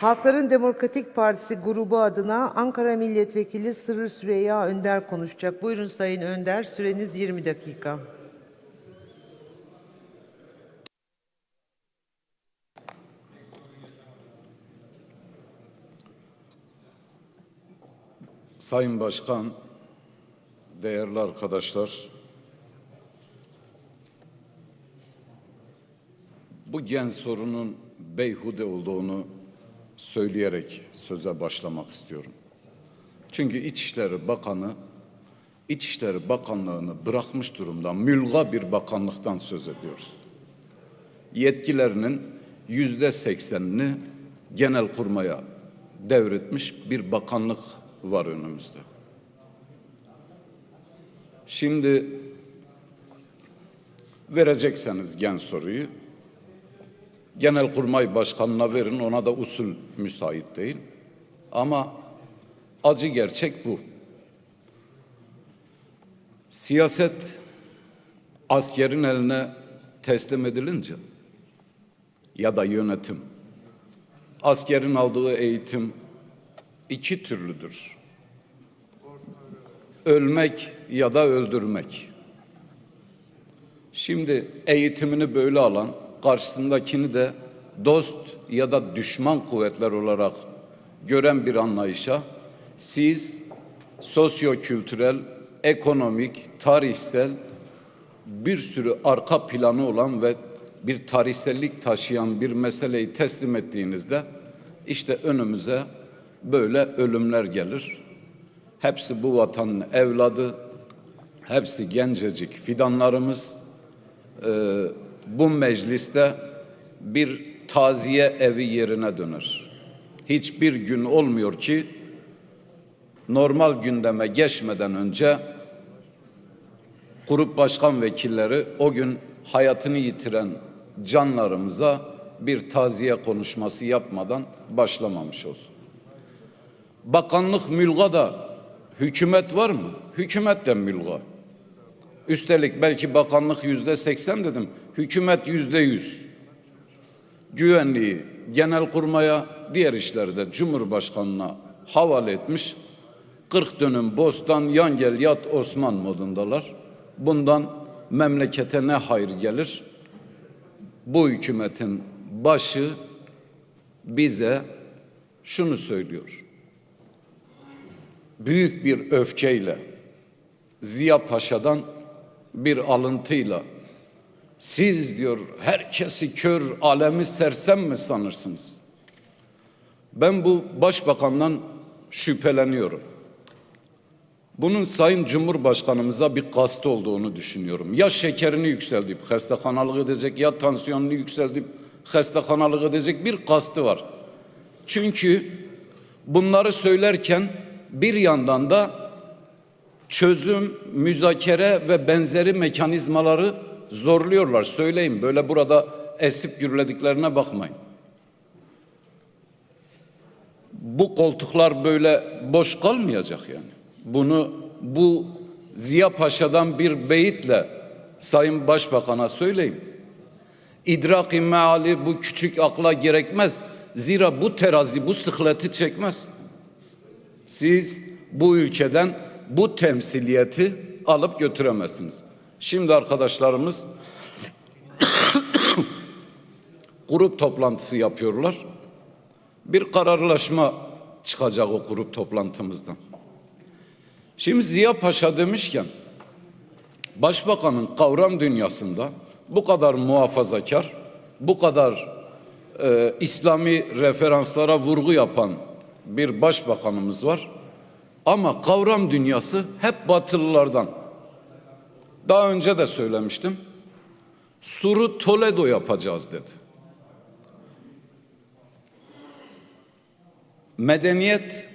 Halkların Demokratik Partisi grubu adına Ankara Milletvekili Sırrı Süreyya Önder konuşacak. Buyurun Sayın Önder, süreniz 20 dakika. Sayın Başkan, değerli arkadaşlar, bu gen sorunun beyhude olduğunu söyleyerek söze başlamak istiyorum. Çünkü İçişleri Bakanı İçişleri Bakanlığı'nı bırakmış durumda mülga bir bakanlıktan söz ediyoruz. Yetkilerinin yüzde seksenini genel kurmaya devretmiş bir bakanlık var önümüzde. Şimdi verecekseniz gen soruyu Genelkurmay Başkanı'na verin ona da usul müsait değil. Ama acı gerçek bu. Siyaset askerin eline teslim edilince ya da yönetim askerin aldığı eğitim iki türlüdür. Ölmek ya da öldürmek. Şimdi eğitimini böyle alan karşısındakini de dost ya da düşman kuvvetler olarak gören bir anlayışa siz sosyo-kültürel, ekonomik, tarihsel bir sürü arka planı olan ve bir tarihsellik taşıyan bir meseleyi teslim ettiğinizde işte önümüze böyle ölümler gelir. Hepsi bu vatanın evladı, hepsi gencecik fidanlarımız. Ee, bu mecliste bir taziye evi yerine döner. Hiçbir gün olmuyor ki normal gündeme geçmeden önce grup başkan vekilleri o gün hayatını yitiren canlarımıza bir taziye konuşması yapmadan başlamamış olsun. Bakanlık mülga da hükümet var mı? Hükümet de mülga. Üstelik belki bakanlık yüzde seksen dedim. Hükümet yüzde yüz. Güvenliği genel kurmaya diğer işlerde Cumhurbaşkanına havale etmiş. 40 dönüm bostan yan gel yat Osman modundalar. Bundan memlekete ne hayır gelir? Bu hükümetin başı bize şunu söylüyor. Büyük bir öfkeyle Ziya Paşa'dan bir alıntıyla siz diyor herkesi kör, alemi sersem mi sanırsınız? Ben bu başbakandan şüpheleniyorum. Bunun Sayın Cumhurbaşkanımıza bir kastı olduğunu düşünüyorum. Ya şekerini yükseltip hastakanalık edecek ya tansiyonunu yükseltip hastakanalık edecek bir kastı var. Çünkü bunları söylerken bir yandan da çözüm, müzakere ve benzeri mekanizmaları zorluyorlar. Söyleyeyim böyle burada esip gürlediklerine bakmayın. Bu koltuklar böyle boş kalmayacak yani. Bunu bu Ziya Paşa'dan bir beyitle Sayın Başbakan'a söyleyeyim. İdrak-i meali bu küçük akla gerekmez. Zira bu terazi bu sıkleti çekmez. Siz bu ülkeden bu temsiliyeti alıp götüremezsiniz. Şimdi arkadaşlarımız grup toplantısı yapıyorlar. Bir kararlaşma çıkacak o grup toplantımızdan. Şimdi Ziya Paşa demişken Başbakanın kavram dünyasında bu kadar muhafazakar, bu kadar e, İslami referanslara vurgu yapan bir başbakanımız var. Ama kavram dünyası hep batılılardan. Daha önce de söylemiştim. Suru Toledo yapacağız dedi. Medeniyet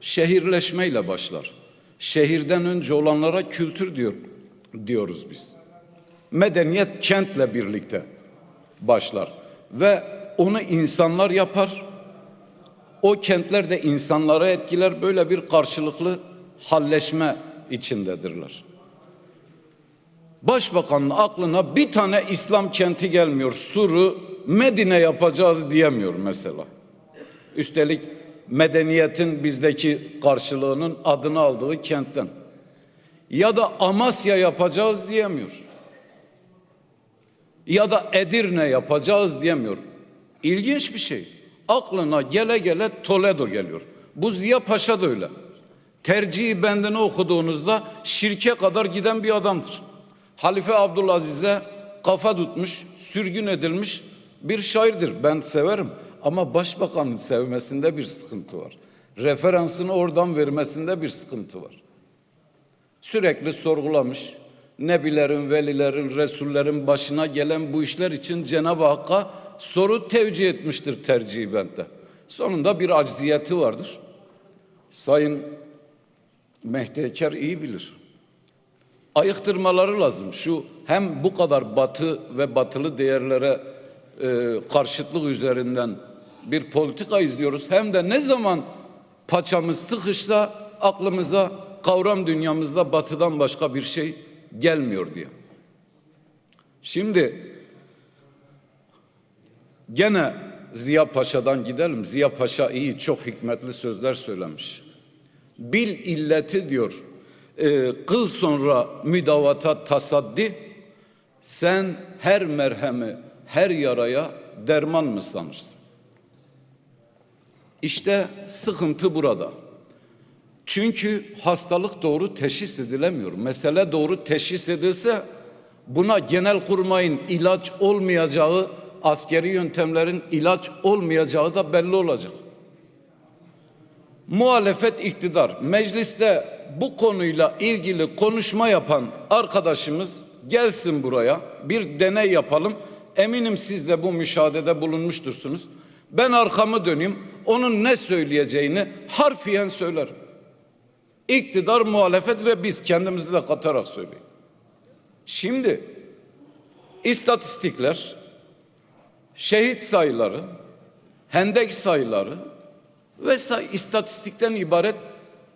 şehirleşmeyle başlar. Şehirden önce olanlara kültür diyor diyoruz biz. Medeniyet kentle birlikte başlar ve onu insanlar yapar. O kentler de insanlara etkiler. Böyle bir karşılıklı halleşme içindedirler. Başbakanın aklına bir tane İslam kenti gelmiyor. Sur'u Medine yapacağız diyemiyor mesela. Üstelik medeniyetin bizdeki karşılığının adını aldığı kentten. Ya da Amasya yapacağız diyemiyor. Ya da Edirne yapacağız diyemiyor. İlginç bir şey. Aklına gele gele Toledo geliyor. Bu Ziya Paşa da öyle. Tercihi bendini okuduğunuzda şirke kadar giden bir adamdır. Halife Abdülaziz'e kafa tutmuş, sürgün edilmiş bir şairdir. Ben severim ama başbakanın sevmesinde bir sıkıntı var. Referansını oradan vermesinde bir sıkıntı var. Sürekli sorgulamış. Nebilerin, velilerin, resullerin başına gelen bu işler için Cenab-ı Hakk'a soru tevcih etmiştir tercihi bende. Sonunda bir acziyeti vardır. Sayın Mehdi Eker iyi bilir. Ayıktırmaları lazım. Şu hem bu kadar batı ve batılı değerlere e, karşıtlık üzerinden bir politika izliyoruz. Hem de ne zaman paçamız sıkışsa aklımıza kavram dünyamızda batıdan başka bir şey gelmiyor diye. Şimdi gene Ziya Paşa'dan gidelim. Ziya Paşa iyi, çok hikmetli sözler söylemiş. Bil illeti diyor, e, kıl sonra müdavata tasaddi, sen her merhemi, her yaraya derman mı sanırsın? İşte sıkıntı burada. Çünkü hastalık doğru teşhis edilemiyor. Mesele doğru teşhis edilse buna genel kurmayın ilaç olmayacağı, askeri yöntemlerin ilaç olmayacağı da belli olacak. Muhalefet iktidar mecliste bu konuyla ilgili konuşma yapan arkadaşımız gelsin buraya bir deney yapalım. Eminim siz de bu müşahedede bulunmuştursunuz. Ben arkamı döneyim onun ne söyleyeceğini harfiyen söylerim. İktidar, muhalefet ve biz kendimizi de katarak söyleyeyim. Şimdi istatistikler, şehit sayıları, hendek sayıları ve istatistikten ibaret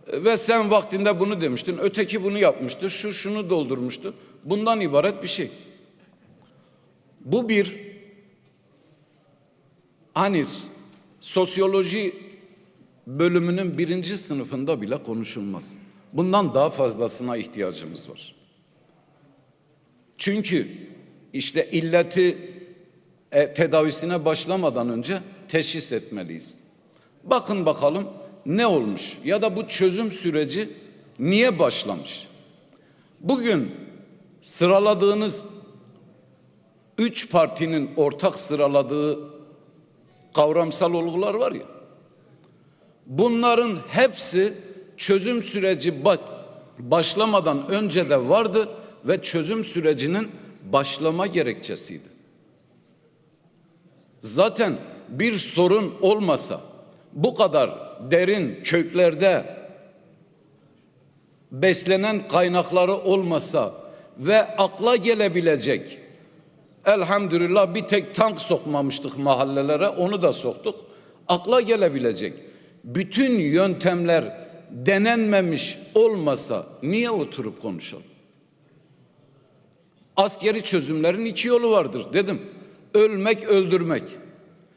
ve sen vaktinde bunu demiştin, öteki bunu yapmıştı, şu şunu doldurmuştu. Bundan ibaret bir şey. Bu bir hani sosyoloji bölümünün birinci sınıfında bile konuşulmaz. Bundan daha fazlasına ihtiyacımız var. Çünkü işte illeti e, tedavisine başlamadan önce teşhis etmeliyiz. Bakın bakalım ne olmuş ya da bu çözüm süreci niye başlamış? Bugün sıraladığınız üç partinin ortak sıraladığı kavramsal olgular var ya. Bunların hepsi çözüm süreci başlamadan önce de vardı ve çözüm sürecinin başlama gerekçesiydi. Zaten bir sorun olmasa bu kadar derin köklerde beslenen kaynakları olmasa ve akla gelebilecek elhamdülillah bir tek tank sokmamıştık mahallelere onu da soktuk. Akla gelebilecek bütün yöntemler denenmemiş olmasa niye oturup konuşalım? Askeri çözümlerin iki yolu vardır dedim. Ölmek, öldürmek.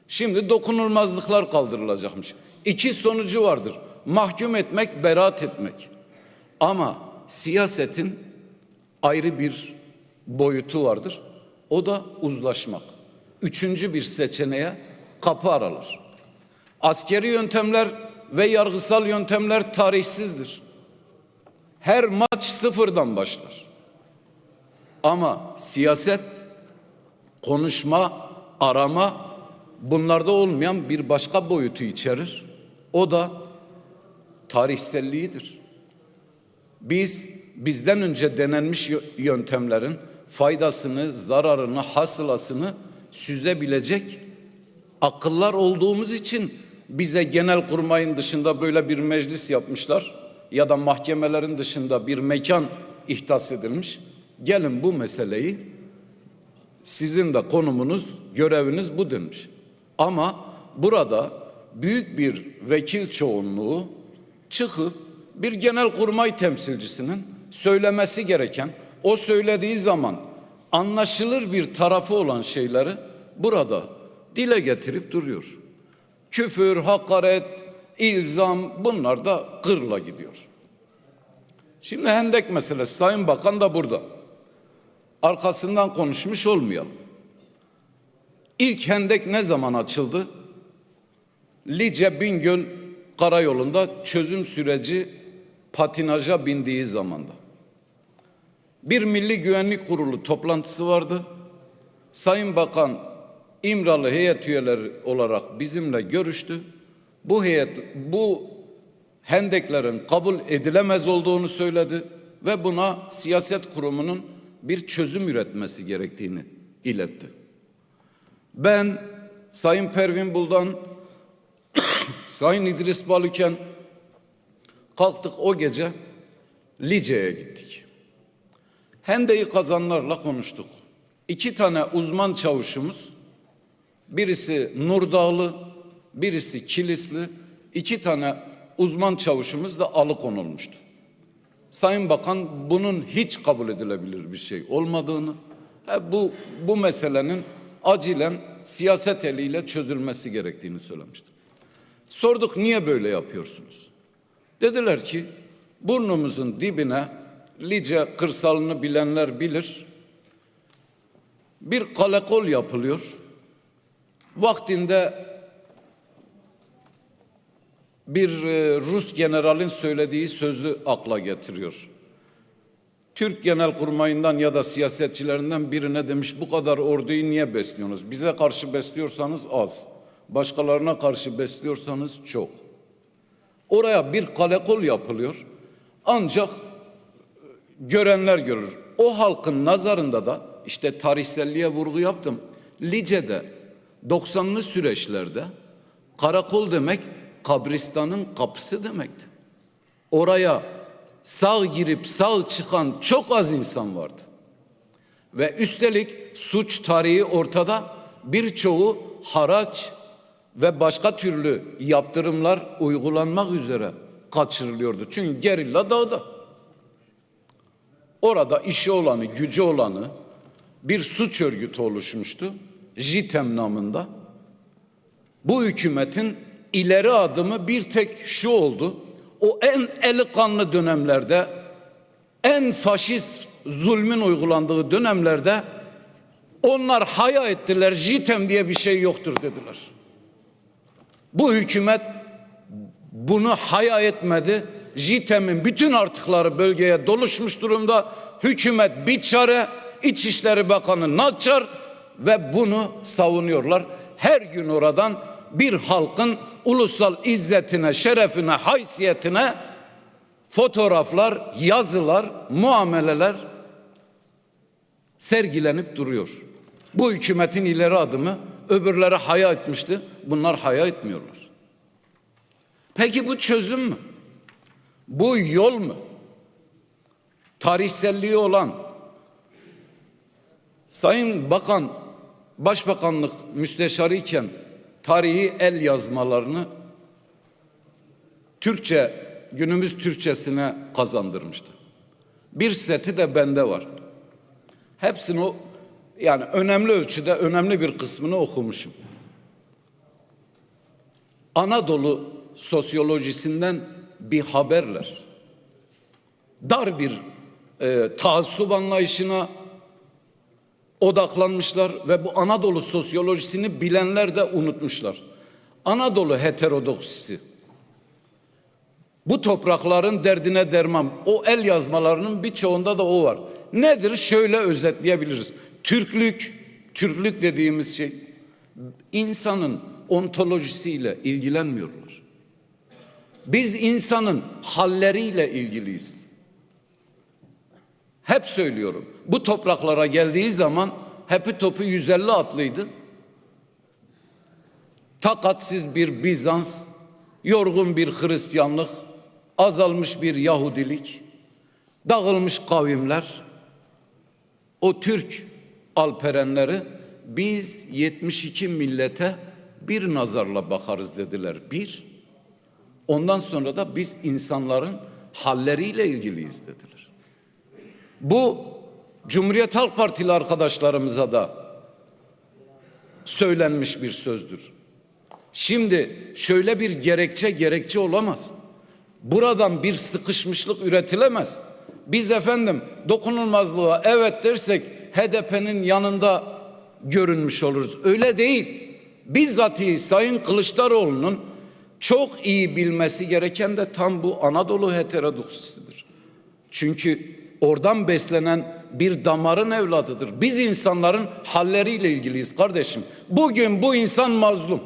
Şimdi dokunulmazlıklar kaldırılacakmış. İki sonucu vardır. Mahkum etmek, beraat etmek. Ama siyasetin ayrı bir boyutu vardır. O da uzlaşmak. Üçüncü bir seçeneğe kapı aralar. Askeri yöntemler ve yargısal yöntemler tarihsizdir. Her maç sıfırdan başlar. Ama siyaset, konuşma, arama bunlarda olmayan bir başka boyutu içerir. O da tarihselliğidir. Biz bizden önce denenmiş yöntemlerin faydasını, zararını, hasılasını süzebilecek akıllar olduğumuz için bize genel kurmayın dışında böyle bir meclis yapmışlar ya da mahkemelerin dışında bir mekan ihtas edilmiş. Gelin bu meseleyi sizin de konumunuz, göreviniz bu demiş. Ama burada büyük bir vekil çoğunluğu çıkıp bir genel kurmay temsilcisinin söylemesi gereken, o söylediği zaman anlaşılır bir tarafı olan şeyleri burada dile getirip duruyor. Küfür, hakaret, ilzam bunlar da gırla gidiyor. Şimdi hendek meselesi Sayın Bakan da burada. Arkasından konuşmuş olmayalım. İlk hendek ne zaman açıldı? Lice Bingöl karayolunda çözüm süreci patinaja bindiği zamanda. Bir Milli Güvenlik Kurulu toplantısı vardı. Sayın Bakan İmralı heyet üyeleri olarak bizimle görüştü. Bu heyet bu hendeklerin kabul edilemez olduğunu söyledi ve buna siyaset kurumunun bir çözüm üretmesi gerektiğini iletti. Ben Sayın Pervin Buldan, Sayın İdris Balıken kalktık o gece Lice'ye gittik. Hendeyi kazanlarla konuştuk. İki tane uzman çavuşumuz, birisi Nurdağlı, birisi Kilisli, iki tane uzman çavuşumuz da alıkonulmuştu. Sayın Bakan bunun hiç kabul edilebilir bir şey olmadığını, he, bu bu meselenin acilen siyaset eliyle çözülmesi gerektiğini söylemişti. Sorduk niye böyle yapıyorsunuz? Dediler ki burnumuzun dibine Lice kırsalını bilenler bilir. Bir kalekol yapılıyor. Vaktinde bir e, Rus generalin söylediği sözü akla getiriyor. Türk Genelkurmayından ya da siyasetçilerinden birine demiş bu kadar orduyu niye besliyorsunuz? Bize karşı besliyorsanız az. Başkalarına karşı besliyorsanız çok. Oraya bir kalekol yapılıyor. Ancak e, görenler görür. O halkın nazarında da işte tarihselliğe vurgu yaptım. Lice'de 90'lı süreçlerde karakol demek kabristanın kapısı demekti. Oraya sağ girip sağ çıkan çok az insan vardı. Ve üstelik suç tarihi ortada birçoğu haraç ve başka türlü yaptırımlar uygulanmak üzere kaçırılıyordu. Çünkü gerilla dağda. Orada işi olanı, gücü olanı bir suç örgütü oluşmuştu. JITEM namında. Bu hükümetin ileri adımı bir tek şu oldu. O en eli kanlı dönemlerde en faşist zulmün uygulandığı dönemlerde onlar haya ettiler. JITEM diye bir şey yoktur dediler. Bu hükümet bunu haya etmedi. JITEM'in bütün artıkları bölgeye doluşmuş durumda. Hükümet bir çare, İçişleri Bakanı Naçar ve bunu savunuyorlar. Her gün oradan bir halkın ulusal izzetine, şerefine, haysiyetine fotoğraflar, yazılar, muameleler sergilenip duruyor. Bu hükümetin ileri adımı öbürleri haya etmişti. Bunlar haya etmiyorlar. Peki bu çözüm mü? Bu yol mu? Tarihselliği olan Sayın Bakan Başbakanlık müsteşarı iken tarihi el yazmalarını Türkçe günümüz Türkçesine kazandırmıştı. Bir seti de bende var. Hepsini yani önemli ölçüde önemli bir kısmını okumuşum. Anadolu sosyolojisinden bir haberler. Dar bir e, taassup anlayışına odaklanmışlar ve bu Anadolu sosyolojisini bilenler de unutmuşlar. Anadolu heterodoksisi. Bu toprakların derdine derman. O el yazmalarının birçoğunda da o var. Nedir? Şöyle özetleyebiliriz. Türklük, Türklük dediğimiz şey insanın ontolojisiyle ilgilenmiyorlar. Biz insanın halleriyle ilgiliyiz. Hep söylüyorum. Bu topraklara geldiği zaman hepi topu 150 atlıydı. Takatsiz bir Bizans, yorgun bir Hristiyanlık, azalmış bir Yahudilik, dağılmış kavimler. O Türk alperenleri biz 72 millete bir nazarla bakarız dediler. Bir. Ondan sonra da biz insanların halleriyle ilgiliyiz dediler. Bu Cumhuriyet Halk Partili arkadaşlarımıza da söylenmiş bir sözdür. Şimdi şöyle bir gerekçe gerekçe olamaz. Buradan bir sıkışmışlık üretilemez. Biz efendim dokunulmazlığa evet dersek HDP'nin yanında görünmüş oluruz. Öyle değil. Bizzatihi Sayın Kılıçdaroğlu'nun çok iyi bilmesi gereken de tam bu Anadolu heterodoksisidir. Çünkü oradan beslenen bir damarın evladıdır. Biz insanların halleriyle ilgiliyiz kardeşim. Bugün bu insan mazlum.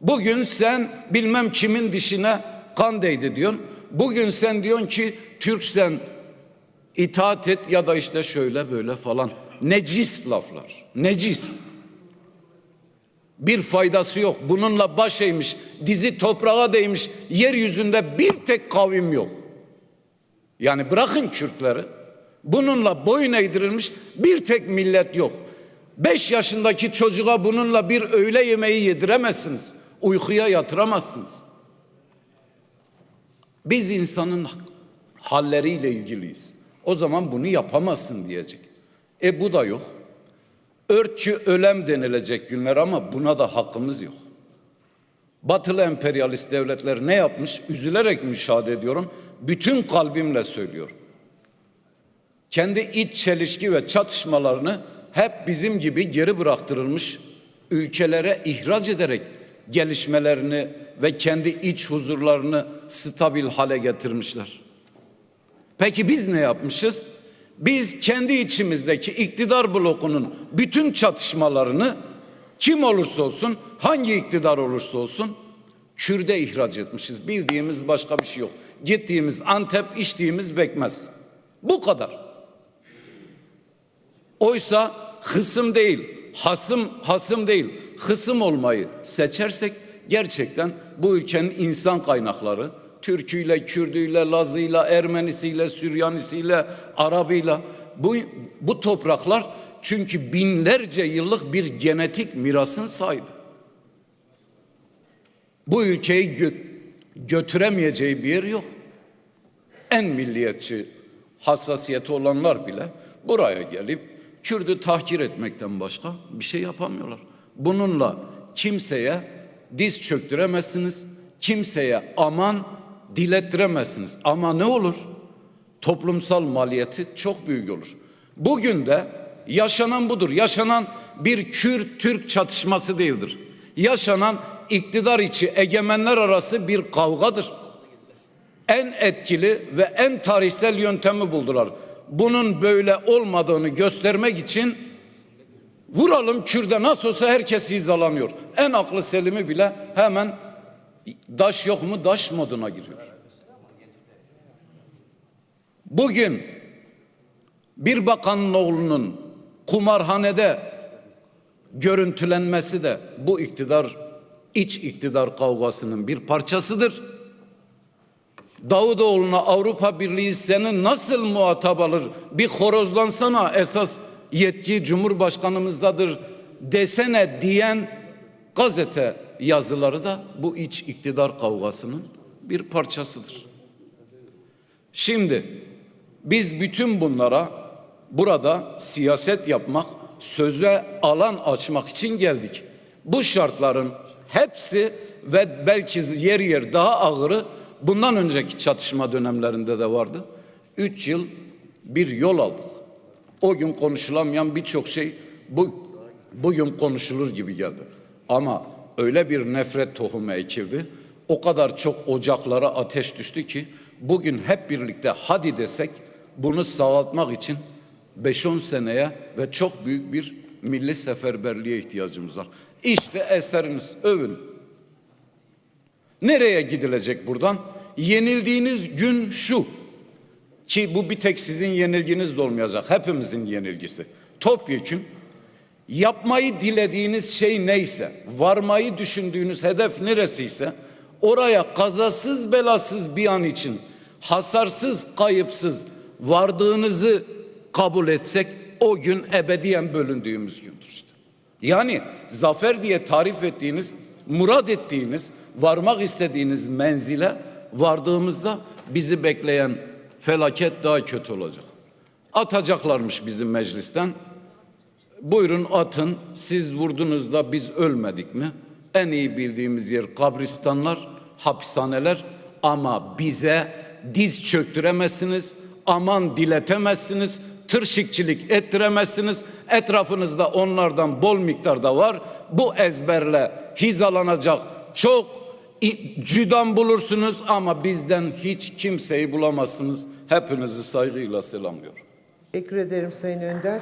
Bugün sen bilmem kimin dişine kan değdi diyorsun. Bugün sen diyorsun ki Türksen itaat et ya da işte şöyle böyle falan. Necis laflar. Necis. Bir faydası yok. Bununla baş eğmiş, dizi toprağa değmiş, yeryüzünde bir tek kavim yok. Yani bırakın Kürtleri. Bununla boyun eğdirilmiş bir tek millet yok. Beş yaşındaki çocuğa bununla bir öğle yemeği yediremezsiniz. Uykuya yatıramazsınız. Biz insanın halleriyle ilgiliyiz. O zaman bunu yapamazsın diyecek. E bu da yok. Örtçü ölem denilecek günler ama buna da hakkımız yok. Batılı emperyalist devletler ne yapmış? Üzülerek müşahede ediyorum. Bütün kalbimle söylüyorum. Kendi iç çelişki ve çatışmalarını hep bizim gibi geri bıraktırılmış ülkelere ihraç ederek gelişmelerini ve kendi iç huzurlarını stabil hale getirmişler. Peki biz ne yapmışız? Biz kendi içimizdeki iktidar blokunun bütün çatışmalarını kim olursa olsun, hangi iktidar olursa olsun Kürde ihraç etmişiz. Bildiğimiz başka bir şey yok. Gittiğimiz Antep, içtiğimiz bekmez. Bu kadar. Oysa hısım değil, hasım hasım değil, hısım olmayı seçersek gerçekten bu ülkenin insan kaynakları Türküyle, Kürdüyle, Lazıyla, Ermenisiyle, Süryanisiyle, Arabıyla bu, bu topraklar çünkü binlerce yıllık bir genetik mirasın sahibi. Bu ülkeyi gö- götüremeyeceği bir yer yok. En milliyetçi hassasiyeti olanlar bile buraya gelip Kürdü tahkir etmekten başka bir şey yapamıyorlar. Bununla kimseye diz çöktüremezsiniz. Kimseye aman dilettiremezsiniz. Ama ne olur? Toplumsal maliyeti çok büyük olur. Bugün de yaşanan budur. Yaşanan bir Kürt-Türk çatışması değildir. Yaşanan iktidar içi egemenler arası bir kavgadır. En etkili ve en tarihsel yöntemi buldular. Bunun böyle olmadığını göstermek için vuralım Kürde nasıl olsa herkes hizalanıyor. En aklı selimi bile hemen daş yok mu daş moduna giriyor. Bugün bir bakanın oğlunun kumarhanede görüntülenmesi de bu iktidar iç iktidar kavgasının bir parçasıdır. Davutoğlu'na Avrupa Birliği seni nasıl muhatap alır? Bir horozlansana esas yetki Cumhurbaşkanımızdadır desene diyen gazete yazıları da bu iç iktidar kavgasının bir parçasıdır. Şimdi biz bütün bunlara burada siyaset yapmak, söze alan açmak için geldik. Bu şartların hepsi ve belki yer yer daha ağırı bundan önceki çatışma dönemlerinde de vardı. Üç yıl bir yol aldık. O gün konuşulamayan birçok şey bu bugün konuşulur gibi geldi. Ama öyle bir nefret tohumu ekildi. O kadar çok ocaklara ateş düştü ki bugün hep birlikte hadi desek bunu sağaltmak için 5-10 seneye ve çok büyük bir milli seferberliğe ihtiyacımız var. İşte eseriniz övün. Nereye gidilecek buradan? Yenildiğiniz gün şu. Ki bu bir tek sizin yenilginiz de olmayacak. Hepimizin yenilgisi. Topyekün yapmayı dilediğiniz şey neyse, varmayı düşündüğünüz hedef neresiyse oraya kazasız belasız bir an için hasarsız, kayıpsız vardığınızı kabul etsek o gün ebediyen bölündüğümüz gündür işte. Yani zafer diye tarif ettiğiniz, murad ettiğiniz, varmak istediğiniz menzile vardığımızda bizi bekleyen felaket daha kötü olacak. Atacaklarmış bizim meclisten. Buyurun atın. Siz vurdunuz da biz ölmedik mi? En iyi bildiğimiz yer kabristanlar, hapishaneler ama bize diz çöktüremezsiniz, aman diletemezsiniz, tırşıkçılık ettiremezsiniz. Etrafınızda onlardan bol miktarda var. Bu ezberle hizalanacak çok cüdan bulursunuz ama bizden hiç kimseyi bulamazsınız. Hepinizi saygıyla selamlıyorum. Teşekkür ederim Sayın Önder.